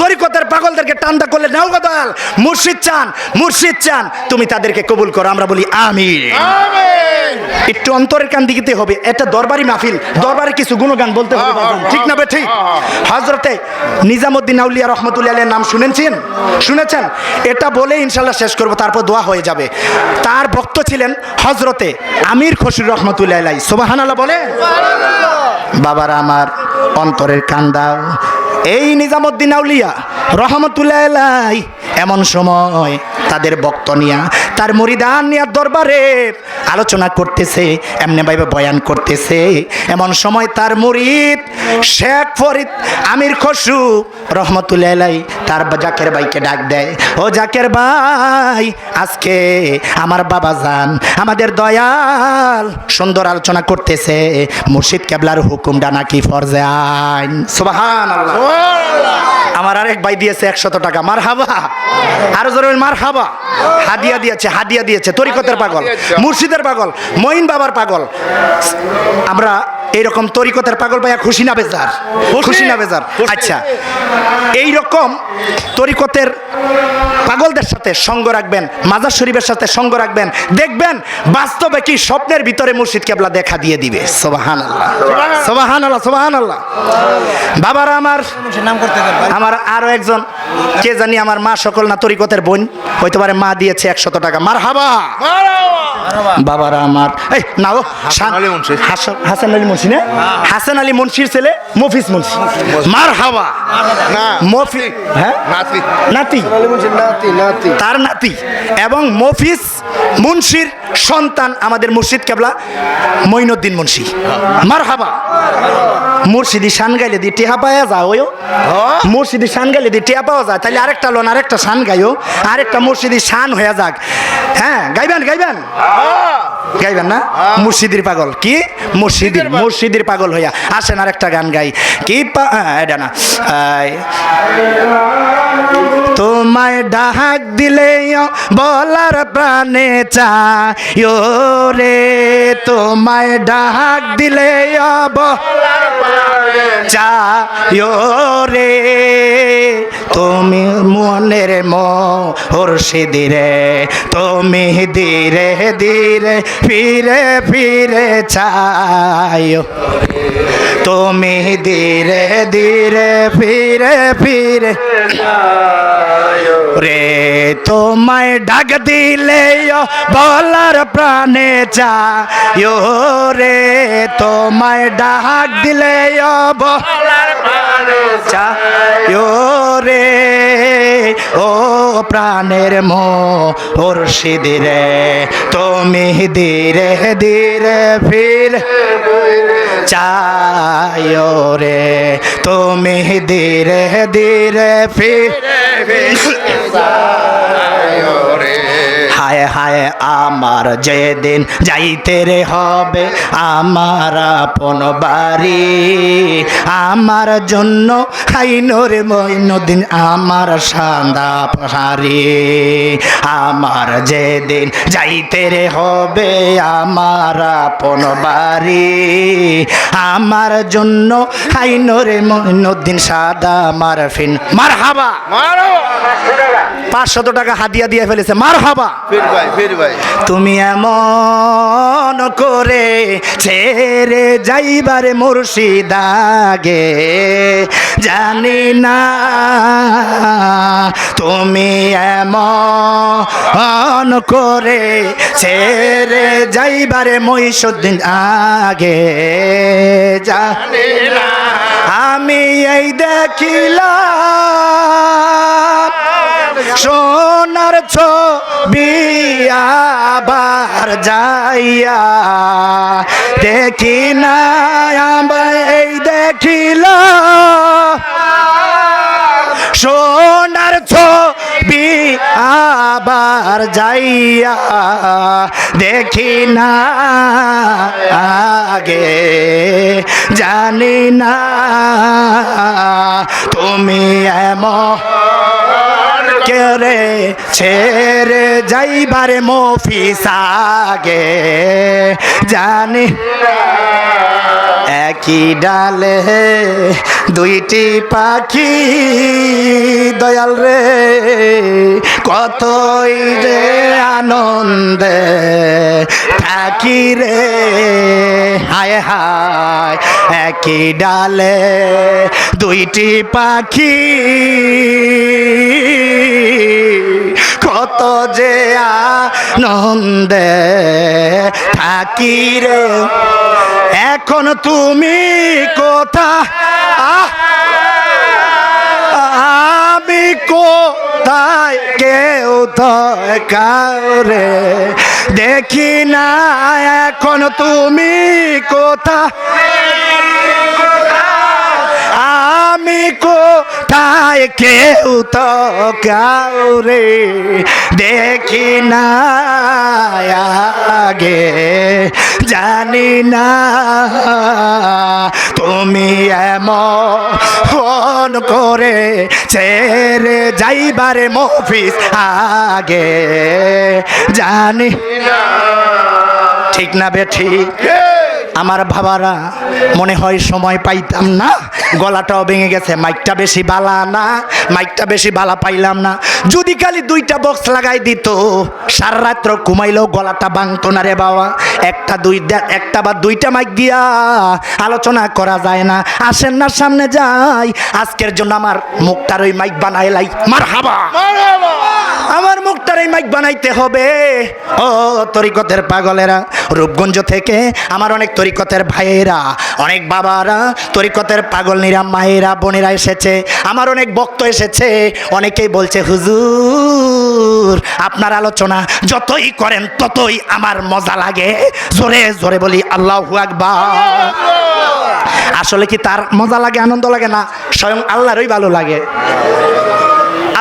তরিকতের পাগলদেরকে টান্দা করলে নাও গদাল মুর্শিদ চান মুর্শিদ চান। তুমি তাদেরকে কবুল করো আমরা বলি আমি একটু অন্তরের কান দিতে হবে এটা দরবারি মাহফিল দরবারে কিছু গুণগান বলতে হবে বাজান। ঠিক না বে ঠিক হজরতে নিজামুদ্দিন আউলিয়া রহমতুল্লাহ নাম শুনেছেন? শুনেছেন? এটা বলে ইনশাল্লাহ শেষ করব তারপর দোয়া হয়ে যাবে। তার ভক্ত ছিলেন হজরতে আমির খসরুর রহমতুল্লাহ সোবাহান আল্লাহ বলে বাবার আমার অন্তরের কান্দাও এই নিজামুদ্দিন আউলিয়া রহমতুল্লাহ এমন সময় তাদের বক্ত নিয়া, তার মরিদান নিয়ার দরবারে আলোচনা করতেছে, এমনি ভাইবে বয়ান করতেছে। এমন সময় তার মুরিদ শেখ ফরিদ আমির খসরু রহমতুল্লাহ তার জাকের ভাইকে ডাক দেয়, ও জাকের ভাই, আজকে আমার বাবা যান, আমাদের দয়াল সুন্দর আলোচনা করতেছে, মুর্শিদ কেবলার হুকুমটা নাকি ফরজে আইন? সুবাহান আমার আরেক ভাই দিয়েছে একশত টাকা। মার হাবা আরও জোরে মার হাবা হাদিয়া দিয়েছে হাদিয়া দিয়েছে। তরিকতের পাগল মুর্শিদের পাগল মঈন বাবার পাগল। আমরা এইরকম তরিকতের পাগল ভাইয়া খুশি না বেজার? খুশি? না বেজার? আচ্ছা। এই রকম তরিকতের পাগলদের সাথে সঙ্গ রাখবেন মাজার শরীফের সাথে সঙ্গ রাখবেন দেখবেন বাস্তবে কি স্বপ্নের ভিতরে মুর্শিদ কেবলা দেখা দিয়ে দিবে। সোবাহান আল্লাহ সোবাহান আল্লাহ সোবাহান আল্লাহ বাবারা আমার আমার আরও একজন কে জানি আমার মা সকল না তরিকতের বোন হইতে পারে মা দিয়েছে একশত টাকা। মার হাবা বাবারা আমার এই নাও হাসান আলী মুন্সি। হাসান আলী মুন্সি। না হাসান আলী মুন্সির ছেলে মফিস মুন্সি। মার হাওয়া মফি হ্যাঁ? নাতি। নাতি। নাতি নাতি। তার নাতি। এবং মফিস মুন্সির সন্তান আমাদের মুর্শিদ কেবলা মঈনুদ্দিন মুন্সি। মার হাবা মুর্শিদি শান গাইলে দি টেহা পাওয়া যায় ওয়ো মুর্শিদি শান গাইলে দি টেহা পাওয়া যায়। তাহলে আরেকটা লোন আরেকটা শান গাইও আরেকটা মুর্শিদি শান হয়ে যাক। হ্যাঁ গাইবেন গাইবেন। গাইবেন না? মুর্শিদির পাগল। কি? মুর্শিদির মুর্শিদির পাগল। হইয়া। আসেন আর একটা গান গাই। কি হ্যাঁ, এটা না। তোমায় ডাহাক দিলে বলার প্রাণে চায় রে। তোমায় ডাহাক দিলে বলার চায় রে। তুমি মনের মোর সিদিরে তুমি ধীরে ধীরে ফিরে ফিরে চায় তুমি ধীরে ধীরে ফিরে ফিরে রে তোমায় ডাক দিলে বলার প্রাণে চায় রে তোমায় ডাক দিলে বলার রে, ও প্রাণের মোর সিদিরে তুমি ধীরে ধীরে ফির। চায় রে, তুমি ধীরে ধীরে ফির। হায় হায় আমার যেদিন যাইতে রে হবে আমার আপন বাড়ি। আমার জন্য হাইনোর মইনদিন আমার সান্দা পাহাড়ি আমার যেদিন যাইতে রে হবে আমার আপন বাড়ি। আমার জন্য হাইনোর মইনদিন সাদা মারফিন। মার হাবা পাঁচশত টাকা হাদিয়া দিয়ে ফেলেছে। মার হাবা তুমি এমন করে ছেড়ে যাইবারে মুর্শিদাগে জানি না তুমি এমন করে ছেড়ে যাইবারে মহিষুদ্দিন আগে জানি না। আমি এই দেখিলাম সোনার ছবি আবার যাইয়া দেখি না এই দেখিল। সোনার ছবি আবার যাইয়া দেখি না, আগে জানি না, তুমি এমন কে রে ছেড়ে যাইবার মফিস আগে। জানি একই ডালে দুইটি পাখি। দয়াল রে, কতই রে আনন্দে থাকি রে। হায় হায়, একই ডালে দুইটি পাখি। কত যে আনন্দে থাকি রে। এখন তুমি কোথা! আমি কোথায়? কেউ তো কাউরে দেখি না এখন তুমি কোথা আমি কোথায় কেউ তো কাউরে দেখি না। আগে জানি না তুমি এমন ফোন করে ছেড়ে যাইবারে মফিস। আগে জানি। না। ঠিক না বে ঠিক আমার বাবারা মনে হয় সময় পাইতাম না। গলাটাও ভেঙে গেছে মাইকটা বেশি বালা না মাইকটা বেশি বালা পাইলাম না। যদি খালি দুইটা বক্স লাগাই দিত সারা রাত্র ঘুমাইলেও গলাটা ভাঙতো না রে বাবা। একটা দুই একটা বা দুইটা মাইক দিয়া আলোচনা করা যায় না। আসেন না সামনে যাই। আজকের জন্য আমার মুখটার ওই মাইক বানাই লাই। মার হাবা আমার মুখটার এই মাইক বানাইতে হবে। ও তরিকতের পাগলেরা রূপগঞ্জ থেকে আমার অনেক তরিকতের ভাইয়েরা, অনেক বাবারা, তরিকতের পাগল নিরা মায়েরা, বোনেরা এসেছে। আমার অনেক বক্ত এসেছে। অনেকেই বলছে, হুজুর, আপনার আলোচনা যতই করেন ততই আমার মজা লাগে। জোরে জোরে বলি, আল্লাহ আকবার। আসলে কি তার মজা লাগে, আনন্দ লাগে না? স্বয়ং আল্লাহরই ভালো লাগে।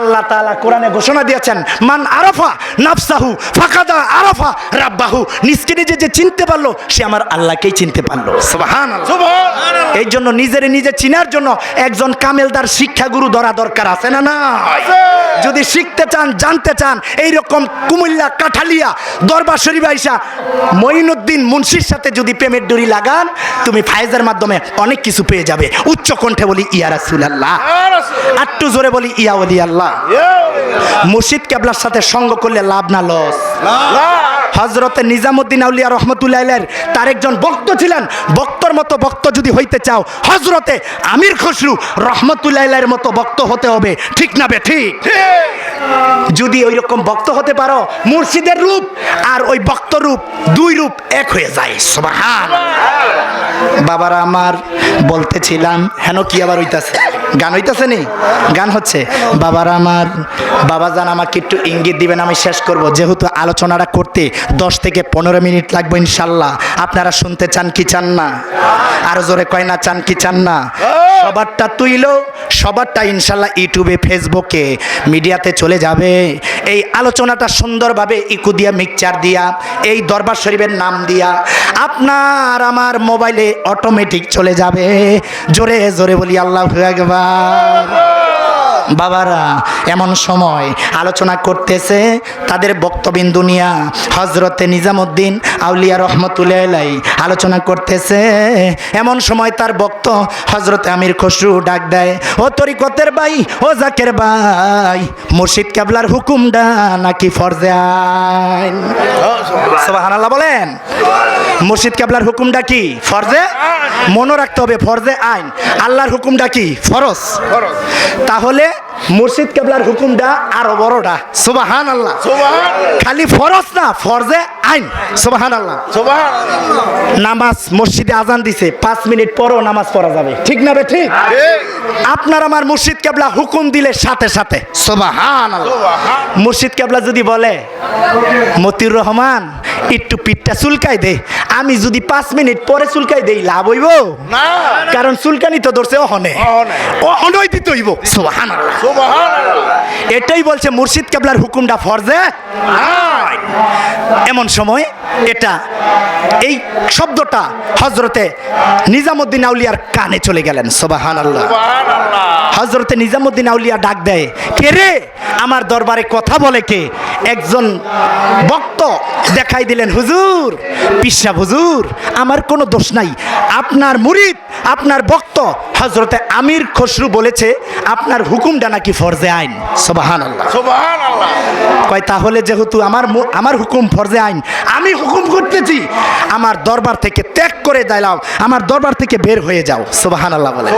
আল্লাহ তালা কোরআনে ঘোষণা দিয়েছেন, মান আরাফা নাফসাহু, ফাকাদা আরাফা রাব্বাহু। নিজকে নিজে যে চিনতে পারল, সে আমার আল্লাহকেই চিনতে পারল। সুবহানাল্লাহ। এই জন্য নিজের নিজে চিনার জন্য একজন কামেলদার শিক্ষাগুরু ধরা দরকার আছে না না? যদি শিখতে চান জানতে চান এই রকম কুমিল্লা কাঠালিয়া দরবার শরীফ আইসা মঈনুদ্দিন মুন্সির সাথে যদি প্রেমের ডুরি লাগান তুমি ফায়েজের মাধ্যমে অনেক কিছু পেয়ে যাবে। উচ্চ কণ্ঠে বলি ইয়া রাসূলুল্লাহ। আটটু জোরে বলি ইয়া ওলি আল্লাহ মুর্শিদ কেবলার সাথে সঙ্গ করলে লাভ না লস। হজরতে নিজামুদ্দিন আউলিয়া রহমতুল্লাহ তার একজন বক্ত ছিলেন। বক্তর মতো বক্ত যদি হইতে চাও হজরতে আমির খসরু রহমতুল্লাহ মতো বক্ত হতে হবে। ঠিক না বে? ঠিক? যদি ওই রকম ভক্ত হতে পারো, মুর্শিদের রূপ আর ওই ভক্ত রূপ, দুই রূপ এক হয়ে যায়। সুবহান। বাবারা, আমার বলতেছিলাম, হেন কি আবার হইতাছে? গান হইতেছে নি? গান হচ্ছে, বাবারা আমার, বাবা জান আমাকে একটু ইঙ্গিত দিবেন, আমি শেষ করব। যেহেতু আলোচনাটা করতে দশ থেকে পনেরো মিনিট লাগবে ইনশাল্লাহ। আপনারা শুনতে চান কি চান না? আরও জোরে কয় না, চান কি চান না? সবারটা তুইলো, সবারটা ইনশাল্লাহ ইউটিউবে, ফেসবুকে, মিডিয়াতে চলে যাবে। এই আলোচনাটা সুন্দরভাবে ইকু দিয়া মিক্সচার দিয়া, এই দরবার শরীফের নাম দিয়া আপনার আমার মোবাইলে অটোমেটিক চলে যাবে। জোরে জোরে বলি, আল্লাহ Bolsonaro! বাবারা এমন সময় আলোচনা করতেছে তাদের বক্তবিন্দু দুনিয়া হজরতে নিজামুদ্দিন আউলিয়া রহমতুল্লাহ আলোচনা করতেছে। এমন সময় তার বক্ত হজরতে আমির খসরু ডাক দেয় ও তরিকতের ভাই ও জাকের ভাই মুর্শিদ কাবলার হুকুমটা নাকি ফরজে আইন? সুবহানাল্লাহ বলেন মুর্শিদ কাবলার হুকুমটা কি ফরজে? মনে রাখতে হবে ফরজে আইন। আল্লাহর হুকুমটা কি? ফরজ। তাহলে মুর্শিদ কেবলার হুকুমটা আরও বড়টা। সুবাহান আল্লাহ খালি ফরজ না ফরজে আইন। সুবাহান আল্লাহ নামাজ মসজিদে আজান দিছে পাঁচ মিনিট পরও নামাজ পড়া যাবে। ঠিক না বে ঠিক? আপনার আমার মুর্শিদ কেবলা হুকুম দিলে সাথে সাথে। সুবাহান মুর্শিদ কেবলা যদি বলে মতিউর রহমান একটু পিঠটা চুলকাই দে। আমি যদি পাঁচ মিনিট পরে চুলকাই দেই লাভ হইব? কারণ চুলকানি তো ধরছে অহনে। অহনে। অহনই দিতে হইব। সুবহান এটাই বলছে মুর্শিদ কেবলার হুকুমটা ফরজে। এমন সময় এটা এই শব্দটা হজরতে নিজামুদ্দিন আউলিয়ার কানে চলে গেলেন সোবাহান আল্লাহ হজরতে নিজামুদ্দিন আউলিয়া ডাক দেয় কে রে? আমার দরবারে কথা বলে কে? একজন বক্ত দেখাই দিলেন হুজুর পিসা হুজুর আমার কোনো দোষ নাই। আপনার মুরিদ আপনার বক্ত হজরতে আমির খসরু বলেছে আপনার হুকুমটা নাকি ফরজে আইন? সোবাহান কয় তাহলে যেহেতু আমার আমার হুকুম ফরজে আইন আমি হুকুম করতেছি আমার দরবার থেকে ত্যাগ করে দিলাম আমার দরবার থেকে বের হয়ে যাও। সোবাহান আল্লাহ বলে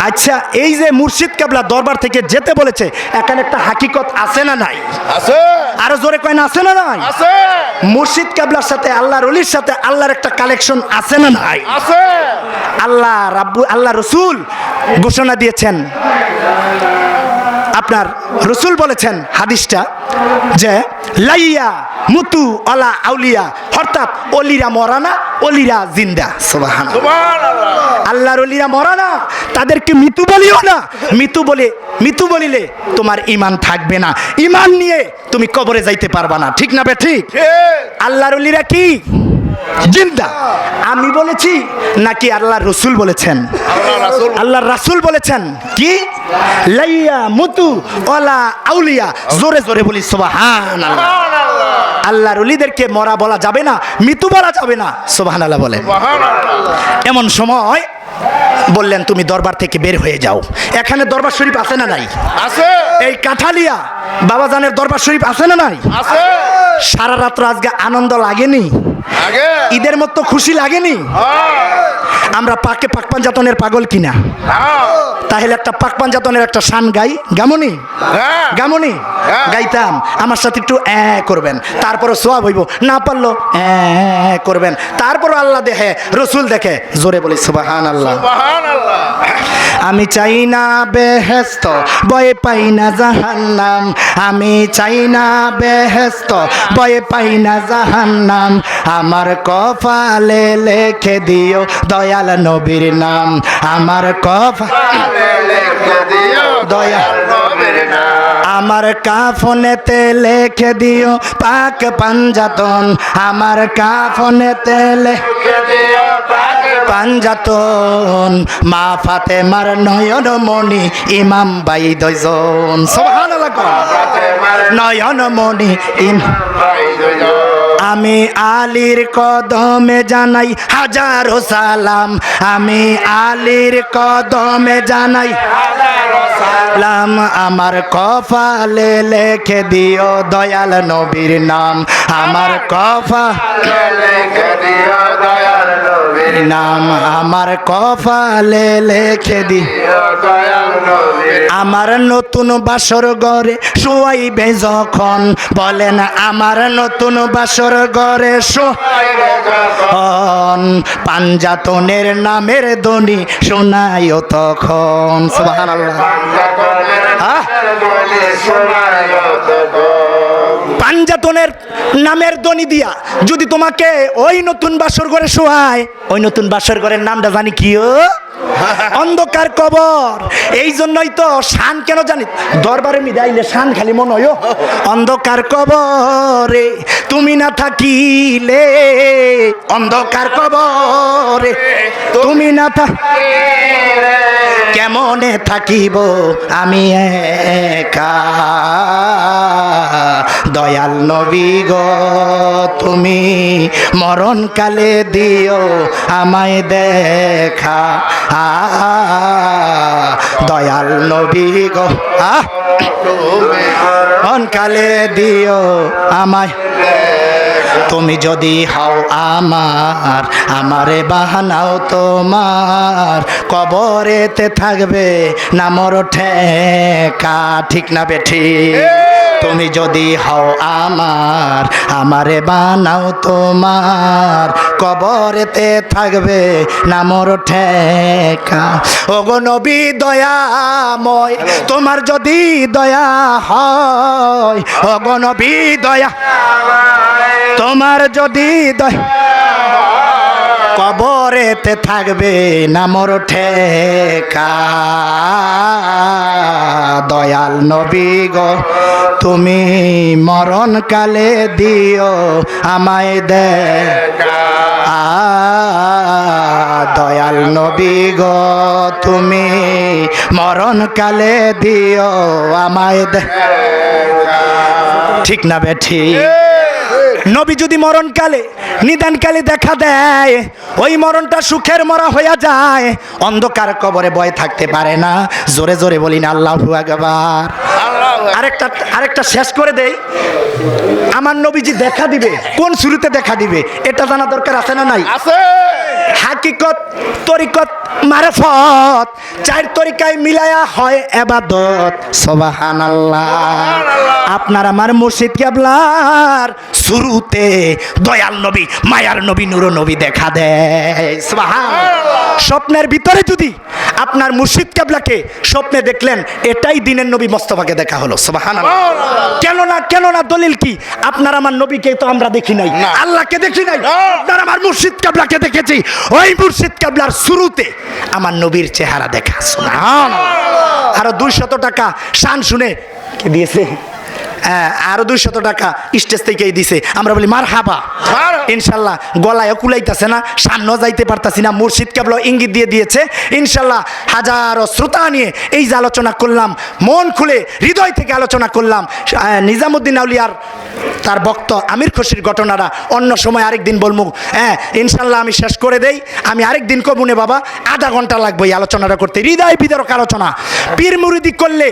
আচ্ছা এই যে মুর্শিদ কাবলা দরবার থেকে যেতে বলেছে এখানে একটা হাকিকত আছে না নাই? আছে। আরও জোরে কয়না আছে না নাই? আছে। মুর্শিদ কাবলার সাথে আল্লাহ রলির সাথে আল্লাহর একটা কালেকশন আছে না নাই? আছে। আল্লাহ রাব্বু আল্লাহ রসুল ঘোষণা দিয়েছেন আপনার রসুল বলেছেন হাদিসটা যে লাইয়া মুতু অলা আউলিয়া অর্থাৎ অলিরা মরানা অলিরা জিন্দা। সুবাহান সুবহান আল্লাহ আল্লাহর অলিরা মরা না তাদেরকে মৃত্যু বলিও না। মৃত্যু বলে মৃত্যু বলিলে তোমার ইমান থাকবে না। ইমান নিয়ে তুমি কবরে যাইতে পারবা না। ঠিক না বে ঠিক? ঠিক। আল্লাহর অলিরা কি? জিন্দা। আমি বলেছি নাকি আল্লাহ রসুল বলেছেন? আল্লাহ রাসূল আল্লাহর রাসুল বলেছেন। কি? লাইয়া মুতু ওলা আউলিয়া। জোরে জোরে বলি সুবহান আল্লাহ সুবহান আল্লাহ আল্লাহর অলিদেরকে মরা বলা যাবে না মৃত্যু বলা যাবে না সুবহান আল্লাহ বলেন এমন সময় বললেন তুমি দরবার থেকে বের হয়ে যাও। এখানে দরবার শরীফ আছে না নাই? আছে। এই কাঠালিয়া বাবাজানের দরবার শরীফ আছে না নাই? আছে। সারা রাত্র আজকে আনন্দ লাগেনি? ঈদের মতো খুশি লাগেনি? হ্যাঁ। আমরা পাকে পাক পাঞ্জাতনের পাগল কিনা? হ্যাঁ। তাহলে একটা পাক পাঞ্জাতনের একটা শান গাই গামনি? হ্যাঁ। গামনি। গাইতাম আমার সাথে একটু এ করবেন তারপরে সোয়াব হইব না পারল এ করবেন তারপর আল্লাহ দেখে রসুল দেখে জোরে বলি সুবাহান আল্লাহ আমি চাই না বেহেস্ত বয়ে পাই না জাহান্নাম। আমি চাই না বেহেস্ত বয়ে পাই না জাহান্নাম। আমার কপালে লেখে দিও দয়াল নবীর নাম। আমার কফা লিখে দিও দয়াল নবীর নাম। আমার কাফনেতে লেখে দিও পাক পাঞ্জাতন। আমার কাফনেতে লিখে দিও পাকে পাঞ্জাতন, মা ফাতেমার নয়ন মণি ইমাম বাই কোন। নয়ন মণি আমি আলীর কদমে জানাই হাজারো সালাম। আমি আলীর কদমে জানাই সালাম। আমার কপালে লেখে দিও দয়াল নবীর নাম। আমার কফা লিখে দিও দয়াল নাম আমার কপালে লেখে দি। আমার নতুন বাসর ঘরে শুয়াইবে যখন, বলেন আমার নতুন বাসর ঘরে শোন পাঞ্জাতনের নামের ধ্বনি শোনায়ও তখন। সুবহানাল্লাহ! পাঞ্জাতনের নামের দনি দিয়া যদি তোমাকে ওই নতুন বাসর ঘরে শোয়ায়, ওই নতুন বাসর ঘরের নামটা জানি কি, ও? অন্ধকার কবর। এই জন্যই তো শান কেন জানি দরবারে মিদাইলে শান খালি মনে হয়। অন্ধকার কবরে তুমি না থাকিলে। অন্ধকার কবরে তুমি না থাক কেমনে থাকিব আমি একা? দয়াল নবী গো, তুমি মরণকালে দিও আমায় দেখা। দয়াল নবী গো মরণকালে দিও আমায়। তুমি যদি হও আমার, আমারে বাহানাও তোমার। কবরেতে থাকবে না মর ঠেকা, ঠিক না বেঠি? তুমি যদি হও আমার আমারে বানাও তোমার। কবরেতে থাকবে না মর ঠেকা। ওগো নবী দয়াময় তোমার যদি দয়া হয় ওগো নবী দয়া তোমার যদি দয় কবরেতে থাকবে না মোর ঠেকা। দয়াল নবী গো, তুমি মরণকালে দিও আমায় দে আ দয়াল নবী গো, তুমি মরণকালে দিও আমায় দে- ঠিক না বেঠি নবী যদি মরণকালে নিদানকালে দেখা দেয় ওই মরণটা সুখের মরা হইয়া যায় অন্ধকার কবরে বয় থাকতে পারে না। জোরে জোরে বলি না আল্লাহ আকবার। আরেকটা আরেকটা শেষ করে দেই। আমার নবীজি দেখা দিবে কোন শুরুতে দেখা দিবে এটা জানা দরকার আছে না নাই? আছে। হাকিকত তরিকত মারফত চার তরিকায় মিলায়া হয় এবাদত। সবাহান আপনার আমার মুর্শিদ কেবলার শুরুতে দয়াল নবী মায়ার নবী নুর নবী দেখা দেয়। স্বপ্নের ভিতরে যদি আপনার মুর্শিদ কেবলাকে স্বপ্নে দেখলেন এটাই দিনের নবী মোস্তফাকে দেখা হলো। সুবহান কেন না কেন না দলিল কি? আপনার আমার নবীকে তো আমরা দেখি নাই আল্লাহকে দেখি নাই। আপনার আমার মুর্শিদ কাবলাকে দেখেছি। ওই মুর্শিদ কাবলার শুরুতে আমার নবীর চেহারা দেখা। সুবহান আরও দুইশত টাকা শান শুনে কে দিয়েছে। আরও দুইশত টাকা স্টেজ থেকেই দিছে। আমরা বলি মার হাবা ইনশাল্লাহ গলায় কুলাইতেছে না সান্ন যাইতে পারতাছি না মুর্শিদ কেবল ইঙ্গিত দিয়ে দিয়েছে। ইনশাল্লাহ হাজারো শ্রোতা নিয়ে এই যে আলোচনা করলাম মন খুলে হৃদয় থেকে আলোচনা করলাম। নিজামুদ্দিন আউলিয়ার তার বক্ত আমির খুশির ঘটনাটা অন্য সময় আরেকদিন বলব হ্যাঁ ইনশাল্লাহ আমি শেষ করে দেই। আমি আরেকদিন কমুনে বাবা আধা ঘণ্টা লাগবে এই আলোচনাটা করতে। হৃদয় বিদারক আলোচনা। পীর মুরিদি করলে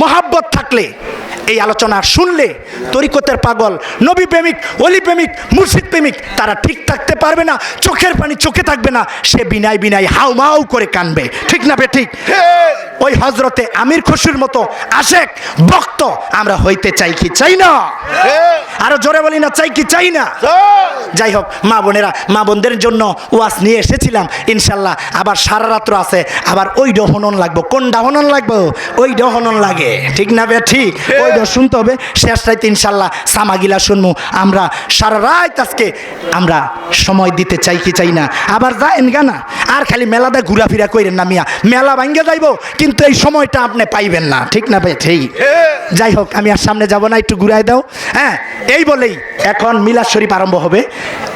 মহাব্বত থাকলে এই আলোচনা শুনলে তরিকতের পাগল নবী প্রেমিক অলি প্রেমিক মুর্শিদ প্রেমিক তারা ঠিক থাকতে পারবে না চোখের পানি চোখে থাকবে না সে বিনাই বিনাই হাউ মাউ করে কানবে। ঠিক না বে ঠিক? ওই হজরতে আমির খুশির মতো আশেক ভক্ত আমরা হইতে চাই কি চাই না? আরও জোরে বলি না চাই কি চাই না? যাই হোক মা বোনেরা মা বোনদের জন্য ওয়াজ নিয়ে এসেছিলাম ইনশাল্লাহ। আবার সারা রাত্র আছে আবার ওই ডহনন লাগবো। কোন ডাহনন লাগবো? ওই ডহনন লাগে। ঠিক না বে? ঠিক। ওই ডহ শুনতে হবে। শেষ রাইতে ইনশাল্লাহ সামাগিলা শুনব আমরা সারা রাত আজকে আমরা সময় দিতে চাই কি চাই না। আবার যায়েন গানা আর খালি মেলাতে ঘোরাফেরা কইরেন না মিয়া। মেলা ভাঙ্গে যাইবো কিন্তু এই সময়টা আপনি পাইবেন না। ঠিক না ভাই ঠিক। যাই হোক আমি আর সামনে যাব না একটু ঘুরাই দাও। হ্যাঁ এই বলেই এখন মিলাদ শরীফ আরম্ভ হবে।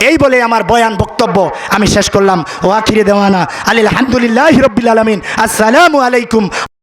এই বলে আমার বয়ান বক্তব্য আমি শেষ করলাম। ও আখিরে দেওয়ানা। আলিল আলহামদুলিল্লাহ রব্বিল আলমিন। আসসালামু আলাইকুম।